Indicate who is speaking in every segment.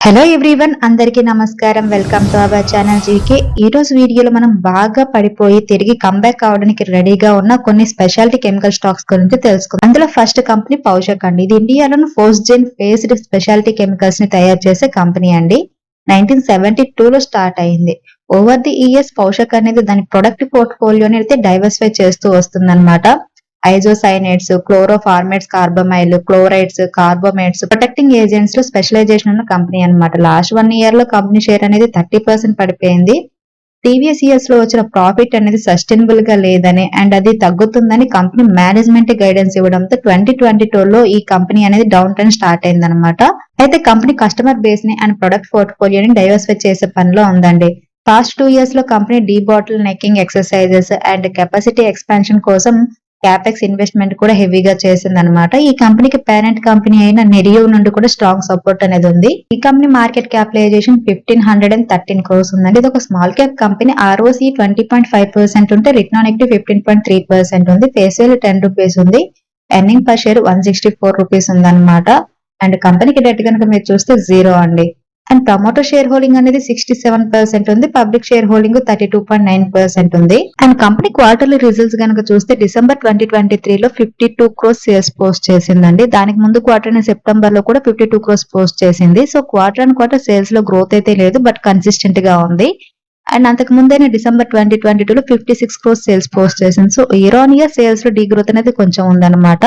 Speaker 1: Hello everyone అందరికీ నమస్కారం. Welcome to our channel GK ఈరోజు వీడియోలో మనం బాగా పడిపోయి తిరిగి కంబ్యాక్ అవడానికి రెడీగా ఉన్న కొన్ని స్పెషాలిటీ కెమికల్ స్టాక్స్ గురించి తెలుసుకుందాం. అందులో ఫస్ట్ కంపెనీ పౌషక్ అండి. ఇది ఇండియాలోని ఫోర్త్ జెన్ ఫేస్డ్ స్పెషాలిటీ కెమికల్స్ని తయారు చేసే కంపెనీ అండి. నైన్టీన్ సెవెంటీ లో స్టార్ట్ అయింది. ఓవర్ ది ఇయర్స్ పౌషక్ అనేది దాని ప్రొడక్ట్ పోర్ట్ఫోలియోని అయితే డైవర్సిఫై చేస్తూ వస్తుందన్నమాట. Isocyanates chloroformates carbamyl chlorides carbamates protecting ఏజెంట్స్లో specialisation ఉన్న కంపెనీ అన్నమాట. లాస్ట్ వన్ ఇయర్లో కంపెనీ షేర్ అనేది థర్టీ పర్సెంట్ పడిపోయింది. ప్రీవియస్ ఇయర్స్లో వచ్చిన ప్రాఫిట్ అనేది సస్టైనబుల్గా లేదని అండ్ అది తగ్గుతుందని కంపెనీ మేనేజ్మెంట్ గైడెన్స్ ఇవ్వడంతో ట్వంటీ ట్వంటీ లో ఈ కంపెనీ అనేది డౌన్ ట్రెండ్ స్టార్ట్ అయింది అనమాట అయితే కంపెనీ కస్టమర్ బేస్ని అండ్ ప్రొడక్ట్ పోర్ట్ఫోలియోని డైవర్సిఫై చేసే పనిలో ఉందండి. పాస్ట్ టూ ఇయర్స్లో company debottlenecking exercises and capacity expansion కోసం క్యాపెక్స్ ఇన్వెస్ట్మెంట్ కూడా హెవీగా చేసింది అనమాట ఈ కంపెనీకి పేరెంట్ కంపెనీ అయిన నెరియో నుండి కూడా స్ట్రాంగ్ సపోర్ట్ అనేది ఉంది. ఈ company market capitalization fifteen hundred and thirteen crores ఉందండి. ఇది ఒక small cap company ROC twenty point five percent ఉంటే return on fifteen point three percent ఉంది. ఫేస్ వాల్యూ టెన్ రూపీస్ ఉంది. Earning per share one sixty four rupees ఉందన్నమాట and కంపెనీకి debt కనుక మీరు చూస్తే జీరో అండి. అండ్ ప్రమోటర్ షేర్ హోల్డింగ్ అనేది సిక్స్టీ సెవెన్ పర్సెంట్ ఉంది. Public share holding thirty two point nine percent ఉంది. అండ్ కంపెనీ క్వార్టర్లీ రిజల్ట్స్ కనుక చూస్తే డిసెంబర్ ట్వంటీ ట్వంటీ త్రీ లో fifty two crores sales post చేసిందండి. దానికి ముందు క్వార్టర్ సెప్టెంబర్లో కూడా ఫిఫ్టీ టూ క్రోస్ పోస్ట్ చేసింది. సో క్వార్టర్ అండ్ క్వార్టర్ సేల్స్లో గ్రోత్ అయితే లేదు బట్ కన్సిస్టెంట్గా ఉంది. అండ్ అంతకు ముందైన డిసెంబర్ ట్వంటీ ట్వంటీ టూ లో fifty six crores sales post చేసింది. సో ఇయర్ ఆన్ ఇయర్ సేల్స్లో డీ గ్రోత్ అనేది కొంచెం ఉందన్నమాట.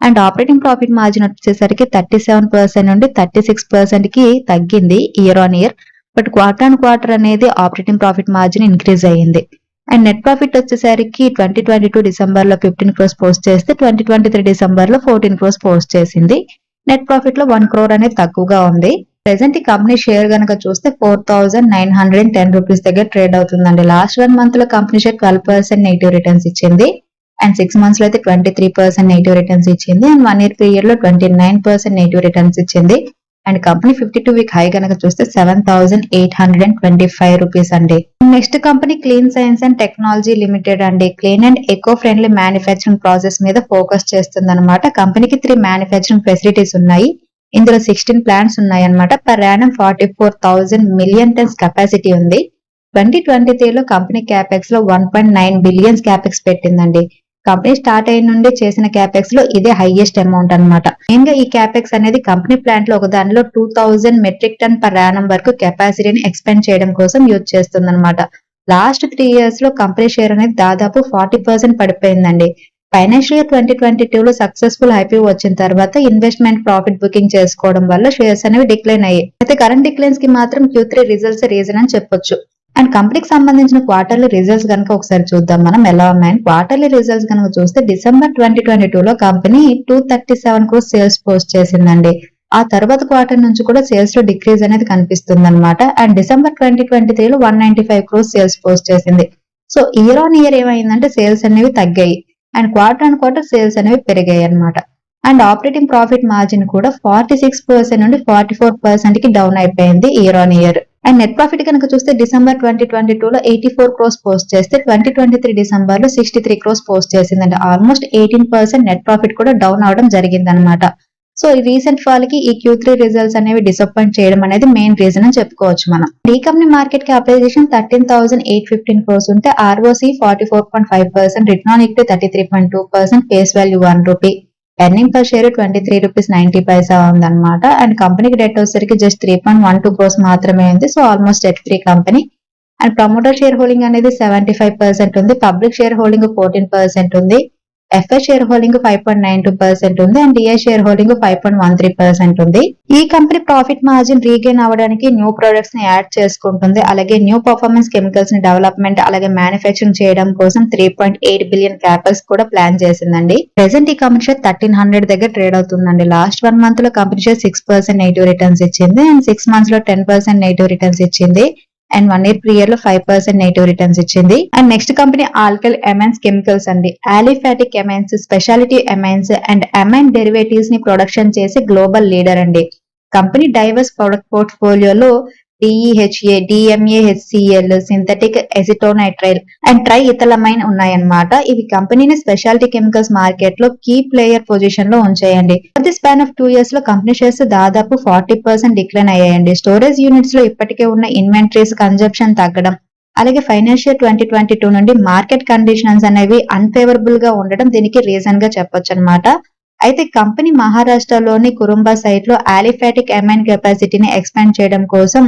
Speaker 1: అండ్ ఆపరేటింగ్ ప్రాఫిట్ మార్జిన్ వచ్చేసరికి థర్టీ సెవెన్ పర్సెంట్ నుండి థర్టీ సిక్స్ పర్సెంట్కి తగ్గింది year on year but quarter and quarter అనేది ఆపరేటింగ్ ప్రాఫిట్ మార్జిన్ ఇంక్రీజ్ అయ్యింది. అండ్ నెట్ ప్రాఫిట్ వచ్చేసరికి ట్వంటీ ట్వంటీ టూ డిసెంబర్లో ఫిఫ్టీన్ క్రోస్ పోస్ట్ చేస్తే ట్వంటీ ట్వంటీ త్రీ డిసెంబర్లో ఫోర్టీన్ క్రోస్ పోస్ట్ చేసింది. నెట్ ప్రాఫిట్లో వన్ క్రోర్ అనేది తక్కువగా ఉంది. ప్రెసెంట్ ఈ కంపెనీ షేర్ గనక చూస్తే four thousand nine hundred ten rupees దగ్గర ట్రేడ్ అవుతుందండి. లాస్ట్ వన్ మంత్లో company share twelve percent negative returns ఇచ్చింది. అండ్ సిక్స్ మంత్స్లో అయితే twenty three percent negative returns ఇచ్చింది. అండ్ వన్ ఇయర్ పీరియడ్లో twenty nine percent negative returns ఇచ్చింది. And company fifty two week high కనుక చూస్తే seven thousand eight hundred and twenty five rupees అండి. Next company clean science and technology limited అండి. Clean and eco friendly manufacturing process మీద focus చేస్తుంది అనమాట కంపెనీకి three manufacturing facilities ఉన్నాయి. ఇందులో సిక్స్టీన్ ప్లాంట్స్ ఉన్నాయి అనమాట per annum forty four thousand million tons capacity ఉంది. ట్వంటీ ట్వంటీ త్రీలో company క్యాపెక్స్లో one point nine billions capex పెట్టిందండి. కంపెనీ స్టార్ట్ అయిన నుండి చేసిన క్యాపెక్స్లో ఇదే హైయెస్ట్ అమౌంట్ అన్నమాట. మెయిన్గా ఈ క్యాపెక్స్ అనేది కంపెనీ ప్లాంట్లో ఒక దానిలో two thousand metric ton per annum వరకు కెపాసిటీని ఎక్స్పెండ్ చేయడం కోసం యూజ్ చేస్తుందనమాట లాస్ట్ త్రీ ఇయర్స్లో కంపెనీ షేర్ అనేది దాదాపు forty percent పడిపోయిందండి. Financial year twenty twenty two లో సక్సెస్ఫుల్ ఐపీఓ వచ్చిన తర్వాత ఇన్వెస్ట్మెంట్ ప్రాఫిట్ బుకింగ్ చేసుకోవడం వల్ల షేర్స్ అనేవి డిక్లైన్ అయ్యాయి. అయితే కరెంట్ డిక్లైన్స్కి మాత్రం క్యూ త్రీ రిజల్ట్స్ రీజన్ అని చెప్పొచ్చు. అండ్ కంపెనీకి సంబంధించిన క్వార్టర్లీ రిజల్ట్స్ కనుక ఒకసారి చూద్దాం మనం ఎలా ఉన్నాయని క్వార్టర్లీ రిజల్ట్స్ కనుక చూస్తే డిసెంబర్ ట్వంటీ ట్వంటీ టూ లో company two thirty seven crores sales post చేసిందండి. ఆ తర్వాత క్వార్టర్ నుంచి కూడా సేల్స్లో డిక్రీజ్ అనేది కనిపిస్తుంది అనమాట and December twenty twenty three లో one ninety five crores sales post చేసింది. సో ఇయర్ ఆన్ ఇయర్ ఏమైందంటే సేల్స్ అనేవి తగ్గాయి. And quarter and quarter sales అనేవి పెరిగాయి అనమాట అండ్ ఆపరేటింగ్ ప్రాఫిట్ మార్జిన్ కూడా ఫార్టీ సిక్స్ పర్సెంట్ నుండి ఫార్టీ ఫోర్ పర్సెంట్కి డౌన్ అయిపోయింది year on year and net profit కనుక చూస్తే డిసెంబర్ ట్వంటీ ట్వంటీ టూ లో ఎయిటీ ఫోర్ క్రోస్ పోస్ట్ చేస్తే ట్వంటీ ట్వంటీ త్రీ డిసెంబర్లో సిక్స్టీ త్రీ క్రోస్ పోస్ట్ చేసిందండి almost eighteen percent net profit కూడా డౌన్ అవడం జరిగింది అనమాట సో ఈ రీసెంట్ ఫాల్కి ఈ క్యూ త్రీ రిజల్ట్స్ అనేవి డిసప్పాయింట్ చేయడం అనేది మెయిన్ రీజన్ అని చెప్పుకోవచ్చు మనం. ఈ company market capitalization thirteen thousand eight fifteen crores ఉంటే ROC forty four point five percent return on equity thirty three point two percent face value one rupee earning per share twenty three rupees ninety paisa ఉందన్నమాట and కంపెనీకి debt వచ్చేసరికి just three point one two crores మాత్రమే ఉంది. So almost debt free company and promoter share holding అనేది seventy five percent ఉంది. Public share holding fourteen percent ఉంది. FI share holding five point nine two percent ఉంది and DI share holding five point one three percent ఉంది. ఈ company profit margin regain అవ్వడానికి new ప్రొడక్ట్స్ని add చేసుకుంటుంది. అలాగే new performance కెమికల్స్ని డెవలప్మెంట్ అలాగే మ్యానుఫ్యాక్చరింగ్ చేయడం కోసం three point eight billion capex కూడా ప్లాన్ చేసిందండి. ప్రెసెంట్ ఈ కంపెనీ షేర్ థర్టీన్ హండ్రెడ్ దగ్గర ట్రేడ్ అవుతుందండి. లాస్ట్ వన్ మంత్లో company share six percent negative returns ఇచ్చింది అండ్ సిక్స్ మంత్స్లో టెన్ పర్సెంట్ నెగిటివ్ రిటర్న్స్ ఇచ్చింది. అండ్ వన్ ఇయర్ పీరియడ్లో ఫైవ్ పర్సెంట్ నెగిటివ్ రిటర్న్స్ ఇచ్చింది. And next company alkyl amines chemicals అండి. Aliphatic amines specialty amines and amine డెరివేటివ్స్ని production చేసే global leader అండి. Company diverse product పోర్ట్ఫోలియోలో DEHA DMAHCL synthetic acetonitrile and triethylamine ఉన్నాయన్నమాట. ఇవి కంపెనీని speciality chemicals మార్కెట్లో key player పొజిషన్లో ఉంచాయండి ది స్పాన్ ఆఫ్ టూ ఇయర్స్లో కంపెనీ షేర్స్ దాదాపు ఫార్టీ పర్సెంట్ డిక్లైన్ అయ్యాయండి. స్టోరేజ్ యూనిట్స్లో ఇప్పటికే ఉన్న ఇన్వెంటరీస్ కన్జప్షన్ తగ్గడం అలాగే ఫైనాన్షియల్ ట్వంటీ ట్వంటీ టూ నుండి మార్కెట్ కండిషన్స్ అనేవి అన్ఫేవరబుల్గా ఉండడం దీనికి రీజన్గా చెప్పొచ్చు అనమాట అయితే కంపెనీ మహారాష్ట్రలోని కురుంబా సైట్లో ఆలిఫాటిక్ ఎమైన్ కెపాసిటీని ఎక్స్పాండ్ చేయడం కోసం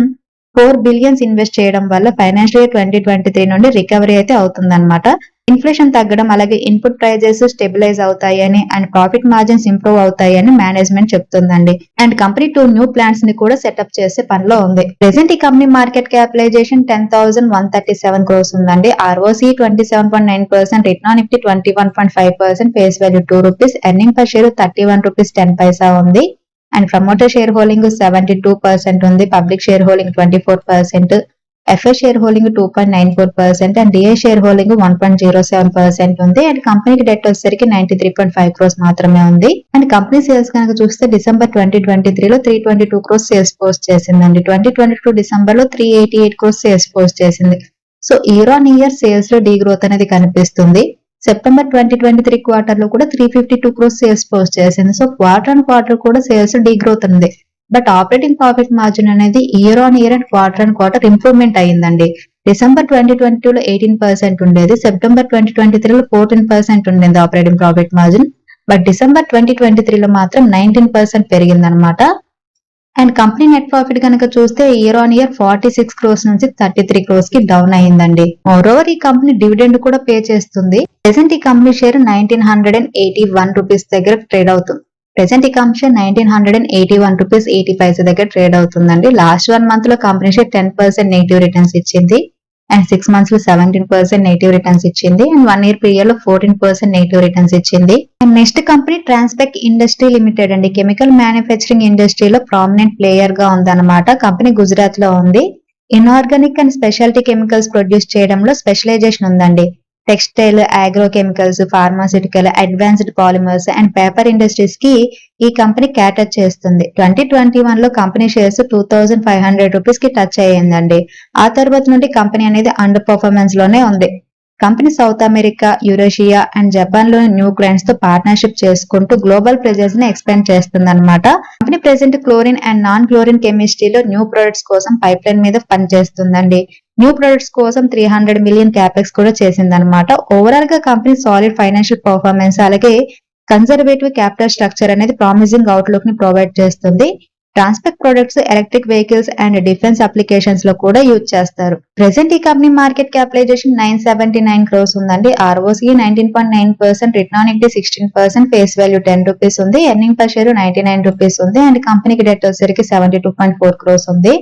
Speaker 1: ఫోర్ బిలియన్స్ ఇన్వెస్ట్ చేయడం వల్ల financial year twenty twenty three నుండి రికవరీ అయితే అవుతుందన్నమాట. ఇన్ఫ్లేషన్ తగ్గడం అలాగే ఇన్పుట్ ప్రైజెస్ స్టెబిలైజ్ అవుతాయని అండ్ ప్రాఫిట్ మార్జిన్స్ ఇంప్రూవ్ అవుతాయని మేనేజ్మెంట్ చెప్తుందండి. అండ్ కంపెనీ టూ న్యూ ప్లాంట్స్ని కూడా సెటప్ చేసే పనిలో ఉంది. ప్రెసెంట్ ఈ company market capitalization ten thousand one thirty seven crores ఉందండి. ROC twenty seven point nine percent return nifty twenty one point five percent face value two rupees earning per share thirty one rupees ten paisa ఉంది. And promoter share holding seventy two percent ఉంది. Public share holding twenty four percent FI share holding two point nine four percent and DA share holding one point zero seven percent ఉంది. And కంపెనీకి debt వచ్చేసరికి ninety three point five crores మాత్రమే ఉంది. And company sales కనుక చూస్తే December twenty twenty త్రీలో three twenty two crores sales post చేసిందండి. Twenty twenty two డిసెంబర్లో three eighty eight crores sales post చేసింది. సో ఇయర్ ఆన్ ఇయర్ సేల్స్లో డీ గ్రోత్ అనేది కనిపిస్తుంది. సెప్టెంబర్ ట్వంటీ ట్వంటీ త్రీ క్వార్టర్లో కూడా three fifty two crores sales post చేసింది. So quarter and quarter కూడా సేల్స్ డీ గ్రోత్ ఉంది. బట్ ఆపరేటింగ్ ప్రాఫిట్ మార్జిన్ అనేది year on year and quarter and quarter improvement అయ్యిందండి December twenty twenty two లో eighteen percent ఉండేది. September twenty twenty త్రీలో fourteen percent ఉండేది operating profit margin but December twenty twenty త్రీలో మాత్రం nineteen percent పెరిగిందనమాట and company net profit కనుక చూస్తే year on year forty six crores నుంచి థర్టీ త్రీ క్రోర్స్కి డౌన్ అయ్యిందండి. మోరోవర్ ఈ కంపెనీ డివిడెండ్ కూడా పే చేస్తుంది. ప్రెసెంట్ ఈ company share nineteen hundred and eighty one rupees దగ్గర ట్రేడ్ అవుతుంది. ప్రెసెంట్ ఈ company share nineteen hundred and eighty one rupees eighty five దగ్గర ట్రేడ్ అవుతుందండి. లాస్ట్ వన్ మంత్లో company share ten percent negative returns ఇచ్చింది. And six మంత్స్లో seventeen percent negative returns ఇచ్చింది. And one year పీరియడ్లో ఫోర్టీన్ పర్సెంట్ నెగిటివ్ రిటర్న్స్ ఇచ్చింది. And next company Transpek industry limited అండి. Chemical manufacturing ఇండస్ట్రీలో ప్రామినెంట్ ప్లేయర్గా ఉందన్నమాట. కంపెనీ గుజరాత్లో ఉంది. Inorganic and specialty chemicals produce చేయడంలో స్పెషలైజేషన్ ఉందండి. Textile agro chemicals pharmaceutical advanced polymers and paper ఇండస్ట్రీస్కి ఈ కంపెనీ క్యాటర్ చేస్తుంది. ట్వంటీ ట్వంటీ వన్లో company shares two thousand five hundred రూపీస్కి టచ్ అయ్యిందండి. ఆ తర్వాత నుండి కంపెనీ అనేది అండర్ పర్ఫార్మెన్స్లోనే ఉంది. Company south America Eurasia and జపాన్లోని న్యూ క్లయింట్స్తో పార్ట్నర్షిప్ చేసుకుంటూ గ్లోబల్ ప్రెజెన్స్ని ఎక్స్పాండ్ చేస్తుంది అనమాట company present chlorine and non chlorine కెమిస్ట్రీలో న్యూ ప్రొడక్ట్స్ కోసం పైప్ లైన్ మీద పనిచేస్తుందండి. న్యూ ప్రొడక్ట్స్ కోసం త్రీ హండ్రెడ్ మిలియన్ క్యాపెక్స్ కూడా చేసింది అనమాట ఓవరాల్గా కంపెనీ సాలిడ్ ఫైనాన్షియల్ పర్ఫార్మెన్స్ అలాగే కన్జర్వేటివ్ క్యాపిటల్ స్ట్రక్చర్ అనేది ప్రామిసింగ్ అవుట్లుక్ని ప్రొవైడ్ చేస్తుంది. Transpek products electric vehicles and defence అప్లికేషన్స్లో కూడా యూజ్ చేస్తారు. ప్రెసెంట్ ఈ company market capitalization nine seventy nine crore ఉందండి ROC nineteen point nine percent return on sixteen percent face value ten rupees ఉంది. Earning per share ninety nine rupees ఉంది and కంపెనీకి debt వచ్చేసరికి seventy two point four crore ఉంది.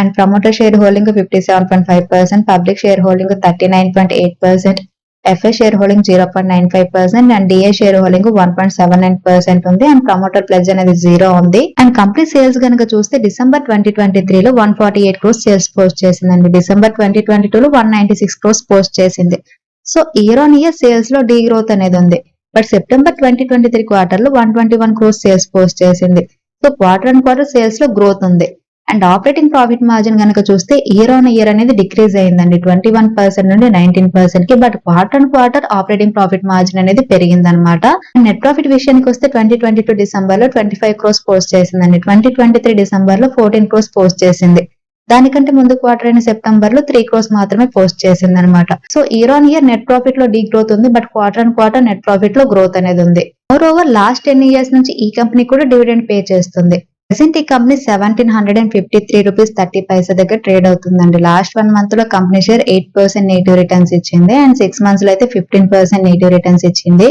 Speaker 1: And promoter share holding fifty seven point five percent public share holding thirty nine point eight percent FII share holding zero point nine five percent and DII share holding one point seven nine percent ఉంది. And promoter plus అనేది zero ఉంది. And company sales కనుక చూస్తే December twenty twenty త్రీలో one forty eight crore sales post చేసిందండి. December twenty twenty two లో one ninety six crore post చేసింది. So year on year సేల్స్లో డీ గ్రోత్ అనేది ఉంది. But September twenty twenty three క్వార్టర్లో one twenty one crore sales post చేసింది. So quarter and quarter సేల్స్లో growth ఉంది. And operating profit margin కనుక చూస్తే ఇయర్ ఆన్ ఇయర్ అనేది డిక్రీజ్ అయిందండి. ట్వంటీ వన్ పర్సెంట్ నుండి నైన్టీన్ పర్సెంట్కి but quarter and quarter operating profit margin అనేది పెరిగింది అనమాట నెట్ ప్రాఫిట్ విషయానికి వస్తే ట్వంటీ ట్వంటీ టూ డిసెంబర్లో ట్వంటీ ఫైవ్ క్రోస్ పోస్ట్ చేసిందండి. ట్వంటీ ట్వంటీ త్రీ డిసెంబర్లో ఫోర్టీన్ క్రోస్ పోస్ట్ చేసింది. దానికంటే ముందు క్వార్టర్ అయిన సెప్టెంబర్లో త్రీ క్రోస్ మాత్రమే పోస్ట్ చేసింది అనమాట so year on year net ప్రాఫిట్లో degrowth ఉంది but quarter and quarter net ప్రాఫిట్లో growth అనేది ఉంది. More over last ten years నుంచి ఈ కంపెనీ కూడా డివిడెండ్ పే చేస్తుంది. ప్రెసెంట్ ఈ company seventeen hundred and fifty three rupees thirty paisa దగ్గర trade అవుతుందండి. లాస్ట్ వన్ మంత్లో company share eight percent negative returns ఇచ్చింది. అండ్ సిక్స్ మంత్స్లో అయితే ఫిఫ్టీన్ పర్సెంట్ నెగిటివ్ రిటర్న్స్ ఇచ్చింది.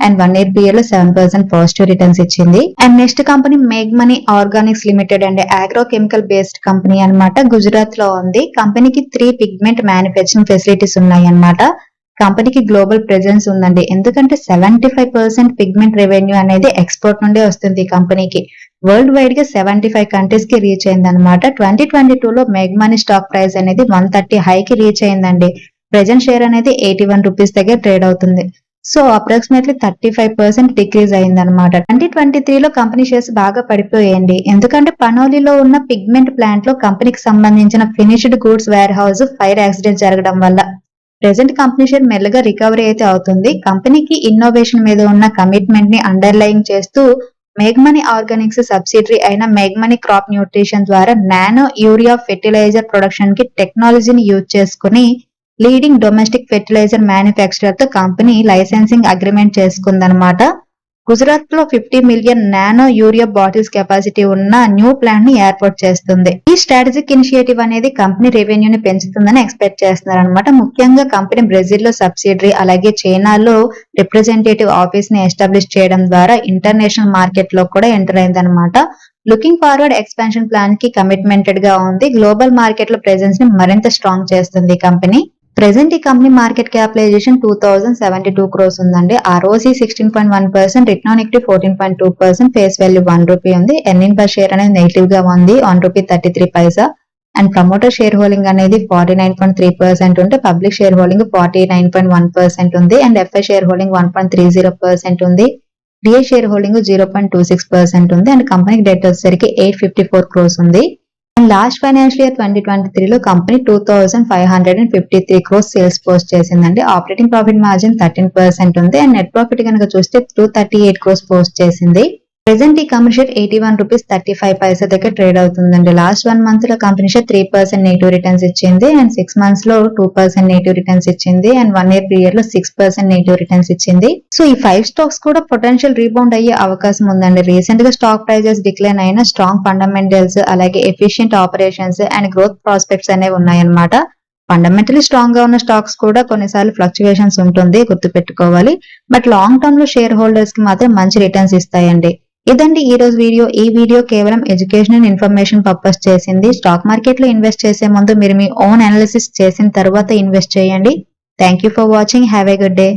Speaker 1: అండ్ వన్ ఇయర్ పీరియడ్లో సెవెన్ పర్సెంట్ పాజిటివ్ రిటర్న్స్ ఇచ్చింది. And next company మేగ్ money organics limited and. Agro chemical based company అనమాట గుజరాత్లో ఉంది కంపెనీకి త్రీ పిగ్మెంట్ మ్యానుఫ్యాక్చరింగ్ ఫెసిలిటీస్ ఉన్నాయి అనమాట కంపెనీకి గ్లోబల్ ప్రెజెన్స్ ఉందండి. ఎందుకంటే seventy five percent pigment revenue అనేది ఎక్స్పోర్ట్ నుండే వస్తుంది ఈ కంపెనీకి వరల్డ్ వైడ్గా సెవెంటీ ఫైవ్ కంట్రీస్కి రీచ్ అయింది అనమాట ట్వంటీ ట్వంటీ టూ లో మెగ్మనీ స్టాక్ ప్రైస్ అనేది వన్ థర్టీ హై కి రీచ్ అయిందండి. ప్రెజెంట్ షేర్ అనేది ఎయిటీ వన్ రూపీస్ దగ్గర ట్రేడ్ అవుతుంది. So approximately thirty five percent decrease అయింది అనమాట ట్వంటీ ట్వంటీ త్రీలో కంపెనీ షేర్స్ బాగా పడిపోయాయండి. ఎందుకంటే పనోలిలో ఉన్న పిగ్మెంట్ ప్లాంట్లో కంపెనీకి సంబంధించిన finished goods warehouse fire accident జరగడం వల్ల ప్రెసెంట్ కంపెనీ షేర్ మెల్లగా రికవరీ అయితే అవుతుంది. కంపెనీకి ఇన్నోవేషన్ మీద ఉన్న కమిట్మెంట్ని అండర్లైన్ చేస్తూ మేఘ్మణి ఆర్గానిక్స్ సబ్సిడరీ అయిన మేఘ్మణి క్రాప్ న్యూట్రిషన్ ద్వారా నానో యూరియా ఫెర్టిలైజర్ ప్రొడక్షన్కి టెక్నాలజీని యూజ్ చేసుకుని లీడింగ్ డొమెస్టిక్ ఫెర్టిలైజర్ మ్యానుఫ్యాక్చరర్తో కంపెనీ లైసెన్సింగ్ అగ్రిమెంట్ చేసుకుందనమాట గుజరాత్లో fifty million nano urea bottles capacity ఉన్న న్యూ ప్లాంట్ని ఏర్పాటు చేస్తుంది. ఈ స్ట్రాటజిక్ ఇనిషియేటివ్ అనేది కంపెనీ రెవెన్యూ ని పెంచుతుందని ఎక్స్పెక్ట్ చేస్తున్నారు అనమాట ముఖ్యంగా కంపెనీ బ్రెజిల్లో సబ్సిడరీ అలాగే చైనాలో రిప్రజెంటేటివ్ ఆఫీస్ని ఎస్టాబ్లిష్ చేయడం ద్వారా ఇంటర్నేషనల్ మార్కెట్లో కూడా ఎంటర్ అయింది అనమాట లుకింగ్ ఫార్వర్డ్ ఎక్స్పాన్షన్ ప్లాన్కి కమిట్మెంటెడ్గా ఉంది. గ్లోబల్ మార్కెట్లో ప్రెజెన్స్ని మరింత స్ట్రాంగ్ చేస్తుంది ఈ కంపెనీ. ప్రెసెంట్ ఈ company market capitalization two thousand seventy two crore ఉందండి ROC sixteen point one percent return on fourteen point two percent face value one rupee ఉంది. ఎర్నింగ్ పర్ షేర్ అనేది నెగిటివ్గా ఉంది one rupee thirty three paisa and promoter share holding అనేది forty nine point three percent ఉంటే public share holding forty nine point one percent ఉంది. And FI share holding one point three zero percent ఉంది. DII share holding zero point two six percent ఉంది. And కంపెనీకి debt వచ్చేసరికి eight fifty four crores ఉంది. And last financial year twenty twenty త్రీలో company two thousand five hundred and fifty three crore sales post చేసిందండి. Operating profit margin thirteen percent ఉంది. And net profit కనుక చూస్తే two thirty eight crore post చేసింది. Present ఈ company share eighty one rupees thirty five paisa దగ్గర trade అవుతుందండి. Last one మంత్లో company share three percent negative returns ఇచ్చింది and six మంత్స్లో టూ పర్సెంట్ నెగిటివ్ రిటర్న్స్ ఇచ్చింది అండ్ వన్ ఇయర్ పీరియడ్లో six percent negative returns ఇచ్చింది. So ఈ five stocks కూడా పొటెన్షియల్ రీబౌండ్ అయ్యే అవకాశం ఉందండి. రీసెంట్గా స్టాక్ ప్రైజెస్ డిక్లైన్ అయిన స్ట్రాంగ్ ఫండమెంటల్స్ అలాగే efficient operations and growth prospects అనేవి ఉన్నాయన్నమాట. ఫండమెంటలీ స్ట్రాంగ్గా ఉన్న స్టాక్స్ కూడా కొన్నిసార్లు ఫ్లక్చువేషన్స్ ఉంటుంది గుర్తుపెట్టుకోవాలి. బట్ లాంగ్ టర్మ్లో షేర్ హోల్డర్స్కి మాత్రం మంచి రిటర్న్స్ ఇస్తాయండి. ఇదండి ఈ రోజు వీడియో. ఈ వీడియో కేవలం ఎడ్యుకేషన్ అండ్ ఇన్ఫర్మేషన్ పర్పస్ చేసింది. స్టాక్ మార్కెట్లో ఇన్వెస్ట్ చేసే ముందు మీరు మీ ఓన్ అనాలిసిస్ చేసిన తర్వాత ఇన్వెస్ట్ చేయండి. Thank you for watching have a good day